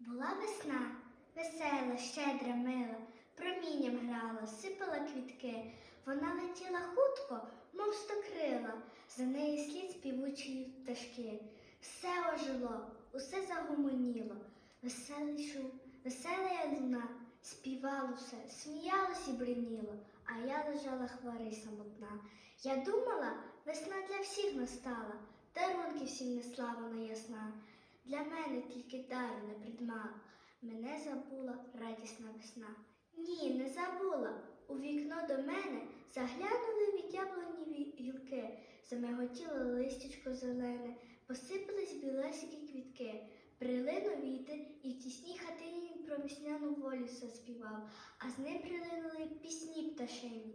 Була весна, весела, щедра, мила, промінням грала, сипала квітки. Вона летіла хутко, мов стокрила, за неї слід співучі пташки. Все ожило, усе загомоніло, веселий шум, весела луна, співало все, сміялось і бриніло, а я лежала хворий самотна. Я думала, весна для всіх настала, дарунки всім несла вона. Для мене тільки дару не придмала, мене забула радісна весна. Ні, не забула. У вікно до мене заглянули від яблуні гілки, замиготіло листячко зелене, посипались білесікі квітки, прилинув вітер і в тісній хатині про весняну волю заспівав, а з ним прилинули пісні пташині,